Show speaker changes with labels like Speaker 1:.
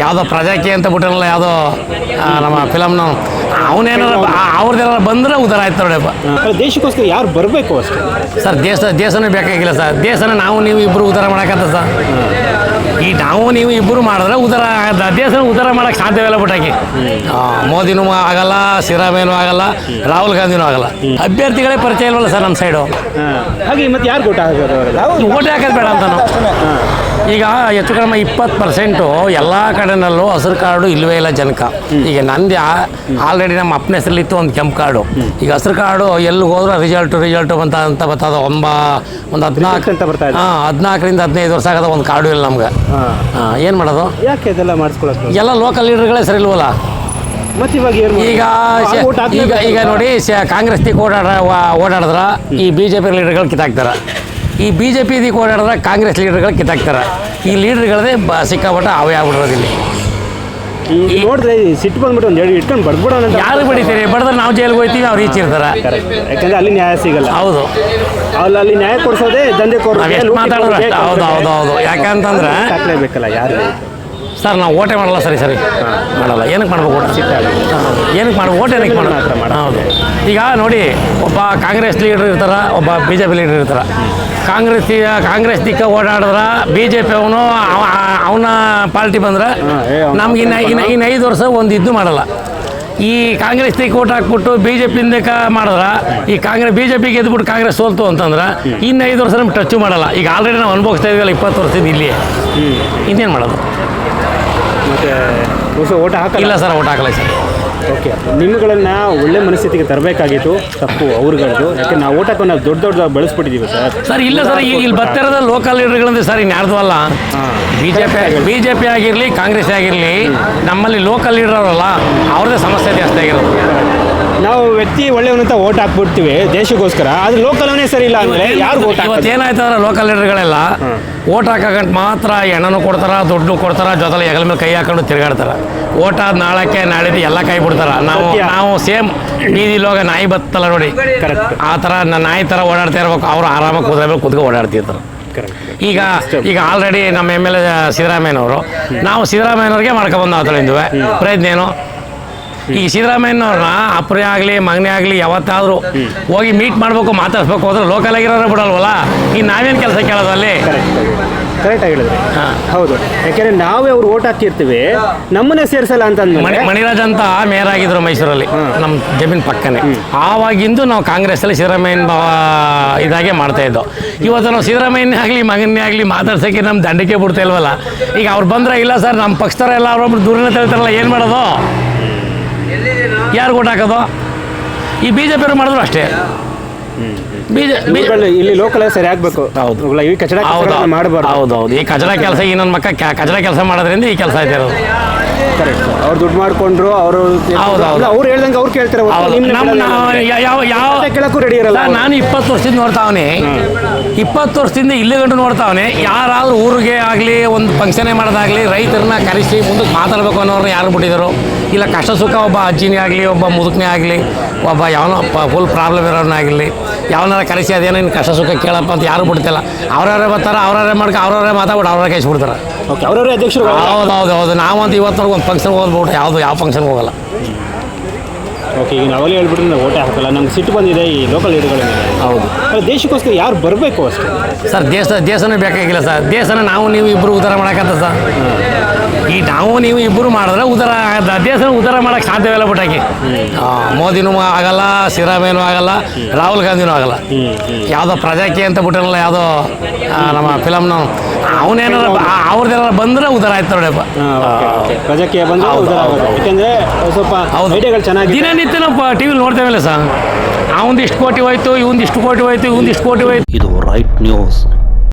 Speaker 1: ಯಾವುದೋ ಪ್ರಜಾಕಿ ಅಂತ ಬಿಟ್ಟಿರಲ್ಲ ಯಾವುದೋ ನಮ್ಮ ಫಿಲಮ್ನ. ಅವನೇನಾರ ಅವ್ರದ್ದೇನಾರ ಬಂದ್ರೆ ಉದಾರ ಆಯ್ತು ನೋಡಪ್ಪ.
Speaker 2: ದೇಶಕ್ಕೋಸ್ಕರ ಯಾರು ಬರಬೇಕು ಅಷ್ಟೇ?
Speaker 1: ಸರ್ ದೇಶ ದೇಶನೇ ಬೇಕಾಗಿಲ್ಲ ಸರ್. ದೇಶನ ನಾವು ನೀವು ಇಬ್ಬರು ಉದಾರ ಮಾಡಕತ್ತ ಸರ್. ಈ ನಾವು ನೀವು ಇಬ್ಬರು ಮಾಡಿದ್ರೆ ಉದಾರ ಆಗತ್ತ ದೇಶನ ಉದಾರ ಮಾಡಕ್ಕೆ ಸಾಧ್ಯವಿಲ್ಲ ಬಿಟ್ಟಾಕಿ. ಮೋದಿನೂ ಆಗಲ್ಲ ಸಿದ್ದರಾಮಯ್ಯನೂ ಆಗಲ್ಲ ರಾಹುಲ್ ಗಾಂಧಿನೂ ಆಗಲ್ಲ. ಅಭ್ಯರ್ಥಿಗಳೇ ಪರಿಚಯ ಇಲ್ವಲ್ಲ ಸರ್ ನಮ್ಮ ಸೈಡು
Speaker 2: ಹಾಗೆ ಮತ್ತೆ ಯಾರು ಕೊಟ್ಟ
Speaker 1: ಓಟ್ ಹಾಕೋದು ಬೇಡ ಅಂತ ನಾವು. ಈಗ ಹೆಚ್ಚು ಕಡಿಮೆ ಇಪ್ಪತ್ತು ಪರ್ಸೆಂಟು ಎಲ್ಲ ಕಡೆನಲ್ಲೂ ಹಸಿರು ಕಾರ್ಡು ಇಲ್ಲವೇ ಇಲ್ಲ ಜನಕ. ಈಗ ನಂದು ಆಲ್ರೆಡಿ ನಮ್ಮ ಅಪ್ಪನ ಹೆಸರಲ್ಲಿತ್ತು ಒಂದು ಕೆಂಪು ಕಾರ್ಡು. ಈಗ ಹಸಿರು ಕಾರ್ಡು ಎಲ್ಲಿ ಹೋದ್ರೆ ರಿಸಲ್ಟು ರಿಸಲ್ಟು ಬಂತ ಅಂತ ಬರ್ತದೆ. ಒಂಬ ಒಂದು ಹದಿನಾಲ್ಕು
Speaker 2: ಅಂತ ಬರ್ತಾ ಇದೆ.
Speaker 1: ಹಾಂ ಹದಿನಾಲ್ಕರಿಂದ ಹದಿನೈದು ವರ್ಷ ಆಗದ ಒಂದು ಕಾರ್ಡು ಇಲ್ಲ ನಮ್ಗೆ. ಹಾಂ. ಏನು ಮಾಡೋದು?
Speaker 2: ಯಾಕೆ ಇದೆಲ್ಲ ಮಾಡಿಸ್ಕೊಳ್ಳೋದು
Speaker 1: ಎಲ್ಲ ಲೋಕಲ್ ಲೀಡರ್ಗಳೇ ಸರಿ ಇಲ್ವಲ್ಲ? ಈಗ. ಈಗ ಈಗ ನೋಡಿ ಕಾಂಗ್ರೆಸ್ ಓಡಾಡ ಓಡಾಡಿದ್ರ ಈ ಬಿ ಜೆ ಪಿ ಲೀಡರ್ಗಳು ಕಿತ್ತಾಕ್ತಾರೆ. ಈ ಬಿ ಜೆ ಪಿ ದಿಕ್ಕು ಓಡಾಡಿದ್ರೆ ಕಾಂಗ್ರೆಸ್ ಲೀಡರ್ಗಳು ಕಿತ್ತಾಕ್ತಾರೆ. ಈ ಲೀಡರ್ಗಳದೇ ಬ ಸಿಕ್ಕಾಪಟ್ಟ ಅವೇ
Speaker 2: ಈಗ ನೋಡಿದ್ರೆ ಸಿಟ್ಟು ಬಂದ್ಬಿಟ್ಟು ಒಂದು ಇಟ್ಕೊಂಡು ಬಡ್ಬಿಡೋಣ ಅಂತ
Speaker 1: ಯಾರು ಬಡಿತೀರಿ? ಬಡಿದ್ರೆ ನಾವು ಜೈಲಿಗೆ ಹೋಗ್ತೀವಿ ಅವ್ರು ಈಚಿರ್ತಾರೆ
Speaker 2: ಯಾಕಂದ್ರೆ ಅಲ್ಲಿ ನ್ಯಾಯ ಸಿಗಲ್ಲ.
Speaker 1: ಹೌದು.
Speaker 2: ಅಲ್ಲಿ ಅಲ್ಲಿ ನ್ಯಾಯ ಕೊಡಿಸೋದೇ ದಂಧೆ
Speaker 1: ಕೊಡೋದು ಮಾತಾಡಿದ್ರೆ ಅಷ್ಟೇ. ಹೌದು ಹೌದು ಹೌದು. ಯಾಕಂತಂದ್ರೆ
Speaker 2: ಹಾಕ್ಲೇಬೇಕಲ್ಲ ಯಾರು
Speaker 1: ಸರ್ ನಾವು ಓಟೆ ಮಾಡಲ್ಲ ಸರಿ ಸರಿ. ಮಾಡಲ್ಲ. ಏನಕ್ಕೆ ಮಾಡ್ಬೇಕು ಓಟ್? ಏನಕ್ಕೆ ಮಾಡಿ ಓಟ್ ಏನಕ್ಕೆ
Speaker 2: ಮಾಡೋಣ.
Speaker 1: ಹೌದು. ಈಗ ನೋಡಿ ಒಬ್ಬ ಕಾಂಗ್ರೆಸ್ ಲೀಡರ್ ಇರ್ತಾರೆ ಒಬ್ಬ ಬಿ ಜೆ ಪಿ ಲೀಡರ್ ಇರ್ತಾರ. ಕಾಂಗ್ರೆಸ್ ಕಾಂಗ್ರೆಸ್ ದಿಕ್ಕ ಓಡಾಡಿದ್ರ ಬಿ ಜೆ ಪಿ ಅವನು ಅವನ ಪಾರ್ಟಿ ಬಂದ್ರೆ ನಮ್ಗೆ ಇನ್ನು ಇನ್ನು ಇನ್ನು ಐದು ವರ್ಷ ಒಂದು ಇದು ಮಾಡಲ್ಲ. ಈ ಕಾಂಗ್ರೆಸ್ ದಿಕ್ಕ ಓಟ್ ಹಾಕ್ಬಿಟ್ಟು ಬಿ ಜೆ ಪಿಂದಕ ಮಾಡಿದ್ರೆ ಈ ಕಾಂಗ್ರೆಸ್ ಬಿ ಜೆ ಪಿ ಗೆದ್ಬಿಟ್ಟು ಕಾಂಗ್ರೆಸ್ ಸೋಲ್ತು ಅಂತಂದ್ರೆ ಇನ್ನು ಐದು ವರ್ಷ ನಮ್ಗೆ ಟಚ್ಚು ಮಾಡಲ್ಲ. ಈಗ ಆಲ್ರೆಡಿ ನಾವು ಅನುಭವಿಸ್ತಾ ಇದೀವಲ್ಲ ಇಪ್ಪತ್ತು ವರ್ಷದಿಂದ ಇಲ್ಲಿ ಇನ್ನೇನು ಮಾಡೋದು?
Speaker 2: ಮತ್ತೆ ಹೊಸ ಓಟ ಹಾಕಲ್ಲ?
Speaker 1: ಇಲ್ಲ ಸರ್ ಓಟ್ ಹಾಕಲ್ಲ ಸರ್.
Speaker 2: ಓಕೆ ನಿಮ್ಗಳನ್ನ ಒಳ್ಳೆ ಮನಸ್ಥಿತಿಗೆ ತರಬೇಕಾಗಿತ್ತು. ತಪ್ಪು ಅವ್ರುಗಳದ್ದು. ಯಾಕೆ ನಾವು ಓಟ್ ಹಾಕೊಂಡು ನಾವು ದೊಡ್ಡ ದೊಡ್ಡ ಬೆಳೆಸ್ಬಿಟ್ಟಿದ್ದೀವಿ ಸರ್?
Speaker 1: ಸರ್ ಇಲ್ಲ ಸರ್ ಈಗ ಇಲ್ಲಿ ಬರ್ತಿರೋದ ಲೋಕಲ್ ಲೀಡರ್ಗಳಂದ್ರೆ ಸರ್ ಇನ್ಯಾರ್ದು ಅಲ್ಲ. B J P B J P ಆಗಿರಲಿ ಕಾಂಗ್ರೆಸ್ ಆಗಿರಲಿ ನಮ್ಮಲ್ಲಿ ಲೋಕಲ್ ಲೀಡರ್ ಅವರಲ್ಲ ಅವ್ರದ್ದೇ ಸಮಸ್ಯೆ ಜಾಸ್ತಿ ಆಗಿರೋದು.
Speaker 2: ನಾವು ವ್ಯಕ್ತಿ ಒಳ್ಳೆಯವನಂತ ಓಟ್ ಹಾಕ್ಬಿಡ್ತೀವಿ ದೇಶಕ್ಕೋಸ್ಕರ. ಅದು ಲೋಕಲ್ನೇ ಸರಿ ಇಲ್ಲ ಅಂದ್ರೆ ಯಾರು ಓಟ್
Speaker 1: ಇವತ್ತು ಏನಾಯ್ತು ಅಂದ್ರೆ ಲೋಕಲ್ ಲೀಡರ್ಗಳೆಲ್ಲ ಓಟ್ ಹಾಕಕಂತ ಮಾತ್ರ ಹೆಣ್ಣನು ಕೊಡ್ತಾರ ದುಡ್ಡು ಕೊಡ್ತಾರ ಜೊತೆಲಿ ಹೆಗಲ ಮೇಲೆ ಕೈ ಹಾಕೊಂಡು ತಿರುಗಾಡ್ತಾರ. ಓಟ್ ಆದ ನಾಳಕ್ಕೆ ನಾಳಿದ್ದು ಎಲ್ಲ ಕೈ ಬಿಡ್ತಾರ. ನಾವು. ನಾವು ಸೇಮ್ ಬೀದಿಲೋಗ ನಾಯಿ ಬತ್ತಲ್ಲ ನೋಡಿ. ಆ ಥರ ನಾಯಿ ಥರ ಓಡಾಡ್ತಾ ಇರ್ಬೇಕು. ಅವ್ರು ಆರಾಮಾಗಿ ಕುದುರೆ ಮೇಲೆ ಕುತ್ಕೊಂಡು ಓಡಾಡ್ತಿರ್ತಾರೆ. ಈಗ ಈಗ ಆಲ್ರೆಡಿ ನಮ್ಮ ಎಂ ಎಲ್ ಎ ಸಿದ್ದರಾಮಯ್ಯನವರು. ನಾವು ಸಿದ್ದರಾಮಯ್ಯನವ್ರಿಗೆ ಮಾಡ್ಕೊಬಂದು ಆತಳಿಂದುವೆ. ಪ್ರಯತ್ನ ಏನು? ಈ ಸಿದ್ದರಾಮಯ್ಯನವ್ರನ್ನ ಅಪ್ಪರೇ ಆಗಲಿ ಮಗನೇ ಆಗಲಿ ಯಾವತ್ತಾದರೂ ಹೋಗಿ ಮೀಟ್ ಮಾಡಬೇಕು ಮಾತಾಡ್ಸ್ಬೇಕು ಹೋದ್ರೆ ಲೋಕಲ್ ಆಗಿರೋರು ಬಿಡಲ್ವಲ್ಲ? ಈಗ ನಾವೇನು ಕೆಲಸ ಕೇಳೋದಲ್ಲಿ
Speaker 2: ಕರೆಕ್ಟ್ ಕರೆಕ್ಟ್ ಆಗಿ ಹೇಳಿದ್ರಿ. ಹೌದು. ಯಾಕೆಂದ್ರೆ ನಾವೇ ಅವ್ರು ಓಟ್ ಹಾಕಿರ್ತೀವಿ ನಮ್ಮನ್ನೇ ಸೇರಿಸಲ್ಲ ಅಂತ
Speaker 1: ಮಣಿರಾಜ್ ಅಂತ ಮೇಯರ್ ಆಗಿದ್ರು ಮೈಸೂರಲ್ಲಿ ನಮ್ಮ ಜಮೀನ್ ಪಕ್ಕನೆ. ಆವಾಗಿಂದು ನಾವು ಕಾಂಗ್ರೆಸ್ ಅಲ್ಲಿ ಸಿದ್ದರಾಮಯ್ಯನ ಇದಾಗೆ ಮಾಡ್ತಾ ಇದ್ದೋ. ಇವತ್ತು ನಾವು ಸಿದ್ದರಾಮಯ್ಯನೇ ಆಗಲಿ ಮಗನೇ ಆಗಲಿ ಮಾತಾಡ್ಸೋಕೆ ನಮ್ಮ ದಂಡಕ್ಕೆ ಬಿಡ್ತಾ ಇಲ್ವಲ್ಲ? ಈಗ ಅವ್ರು ಬಂದ್ರೆ ಇಲ್ಲ ಸರ್ ನಮ್ಮ ಪಕ್ಷದವರೆಲ್ಲ ಅವ್ರೊಬ್ರು ದೂರನೇ ತಳ್ತಾರಲ್ಲ ಏನು ಮಾಡೋದು? ಯಾರು ಓಟ್ ಹಾಕೋದು? ಈ ಬಿ ಜೆ ಪಿಯವರು ಮಾಡಿದ್ರು ಅಷ್ಟೇ. ಬಿ ಜೆ ಬಿ
Speaker 2: ಇಲ್ಲಿ ಲೋಕಲ್ ಸರಿ ಆಗ್ಬೇಕು.
Speaker 1: ಹೌದು.
Speaker 2: ಈ ಕಚಡ
Speaker 1: ಹೌದು
Speaker 2: ಮಾಡಬಾರ್ದು.
Speaker 1: ಹೌದು ಹೌದು ಈ ಕಚಡ ಕೆಲಸ ಈ ನನ್ನ ಮಕ್ಕ ಕಚಡ ಕೆಲಸ ಮಾಡೋದ್ರಿಂದ ಈ ಕೆಲಸ ಇದೆ ಇರೋದು.
Speaker 2: ಅವ್ರು ದುಡ್ಡು ಮಾಡ್ಕೊಂಡ್ರು ಅವರು
Speaker 1: ಹೌದು, ಹೌದು.
Speaker 2: ಅವ್ರು ಹೇಳ್ದಂಗೆ ಅವ್ರು ಕೇಳ್ತಾರೆ.
Speaker 1: ಯಾವ ಯಾವ
Speaker 2: ಕೇಳಕ್ಕೂ ರೆಡಿ ಇರಲ್ಲ
Speaker 1: ನಾನು ಇಪ್ಪತ್ತು ವರ್ಷದಿಂದ ನೋಡ್ತಾವನೆ ಇಪ್ಪತ್ತು ವರ್ಷದಿಂದ ಇಲ್ಲಿ ಗಂಟು ನೋಡ್ತಾವನೆ ಯಾರಾದ್ರೂ ಊರಿಗೆ ಆಗಲಿ ಒಂದು ಫಂಕ್ಷನೇ ಮಾಡೋದಾಗಲಿ ರೈತರನ್ನ ಕರೆಸಿ ಮುಂದಕ್ಕೆ ಮಾತಾಡಬೇಕು ಅನ್ನೋರು ಯಾರು ಬಿಟ್ಟಿದ್ರು ಇಲ್ಲ ಕಷ್ಟ ಸುಖ ಒಬ್ಬ ಅಜ್ಜಿನೇ ಆಗಲಿ ಒಬ್ಬ ಮುದುಕನೇ ಆಗಲಿ ಒಬ್ಬ ಯಾವನೋ ಫುಲ್ ಪ್ರಾಬ್ಲಮ್ ಇರೋನಾಗಲಿ ಯಾವನಾರ ಕರೆಸಿ ಅದೇನೋ ಇನ್ನು ಕಷ್ಟ ಸುಖ ಕೇಳಪ್ಪ ಅಂತ ಯಾರು ಬಿಡ್ತಿಲ್ಲ. ಅವ್ರವರೇ ಬರ್ತಾರೆ ಅವ್ರವರೇ ಮಾಡ್ಕೊ ಅವ್ರವರೇ ಮಾತಾಡ್ಬಿಟ್ಟು ಅವ್ರವ್ರೇ ಕಳಿಸ್ಬಿಡ್ತಾರೆ
Speaker 2: ಓಕೆ ಅವರವರೇ ಅಧ್ಯಕ್ಷರು
Speaker 1: ಹೌದು ಹೌದು ಹೌದು ನಾವಂತ ಇವತ್ತರೆಗೂ ಒಂದು ಫಂಕ್ಷನ್ಗೆ ಹೋಗ್ಬಿಟ್ಟು ಯಾವುದು ಯಾವ ಫಂಕ್ಷನ್ಗೆ ಹೋಗಲ್ಲ.
Speaker 2: ಓಕೆ ಈಗ ನಾವಲ್ಲಿ ಹೇಳ್ಬಿಟ್ರೆ ನಾವು ಓಟೆ ಹಾಕಲ್ಲ. ನಮ್ಗೆ ಸಿಟ್ಟು ಬಂದಿದೆ ಈ ಲೋಕಲ್ ಲೀಡರ್ಗಳ
Speaker 1: ಹೌದು.
Speaker 2: ದೇಶಕ್ಕೋಸ್ಕರ ಯಾರು ಬರಬೇಕು ಅಷ್ಟೇ?
Speaker 1: ಸರ್ ದೇಶ ದೇಶನೇ ಬೇಕಾಗಿಲ್ಲ ಸರ್. ದೇಶನ ನಾವು ನೀವು ಇಬ್ಬರು ಉದ್ಧಾರ ಮಾಡೋಕ್ಕಂತ ಸರ್. ಈ ನಾವು ನೀವು ಇಬ್ಬರು ಮಾಡಿದ್ರೆ ಉದ್ಧಾರ ದೇಶನ ಉದ್ಧಾರ ಮಾಡಕ್ಕೆ ಸಾಧ್ಯವಿಲ್ಲ ಬಿಟ್ಟಾಕಿ ಮೋದಿನೂ ಆಗಲ್ಲ ಸಿರಾಮೇನೂ ಆಗಲ್ಲ ರಾಹುಲ್ ಗಾಂಧಿನೂ ಆಗಲ್ಲ. ಯಾವುದೋ ಪ್ರಜಾಕಿ ಅಂತ ಬಿಟ್ಟಿರಲ್ಲ ಯಾವುದೋ ನಮ್ಮ ಫಿಲಮ್ನ ಅವನೇನಾರ ಅವ್ರದ್ದೇನಾರ ಬಂದರೆ ಉದ್ಧಾರ ಆಯ್ತು ನೋಡಪ್ಪ.
Speaker 2: ಪ್ರಜಾಕೀಯ ಬಂದ್ರೆ ಉದ್ಧಾರ ಆಗೋದು.
Speaker 1: ಹೌದು.
Speaker 2: ಸ್ವಲ್ಪ ಐಡಿಯಾಗಳು ಚೆನ್ನಾಗಿ
Speaker 1: ದಿನನಿತ್ಯ ನಾವು ಟಿ ವಿಲಿ ನೋಡ್ತೇವಲ್ಲ ಸರ್. ಅವಂದು ಇಷ್ಟು ಕೋಟಿ ಹೋಯ್ತು ಇವಂದು ಇಷ್ಟು ಕೋಟಿ ಹೋಯ್ತು ಇವಂದು ಕೋಟಿ ಹೋಯ್ತು.
Speaker 3: ಇದು ರೈಟ್ ನ್ಯೂಸ್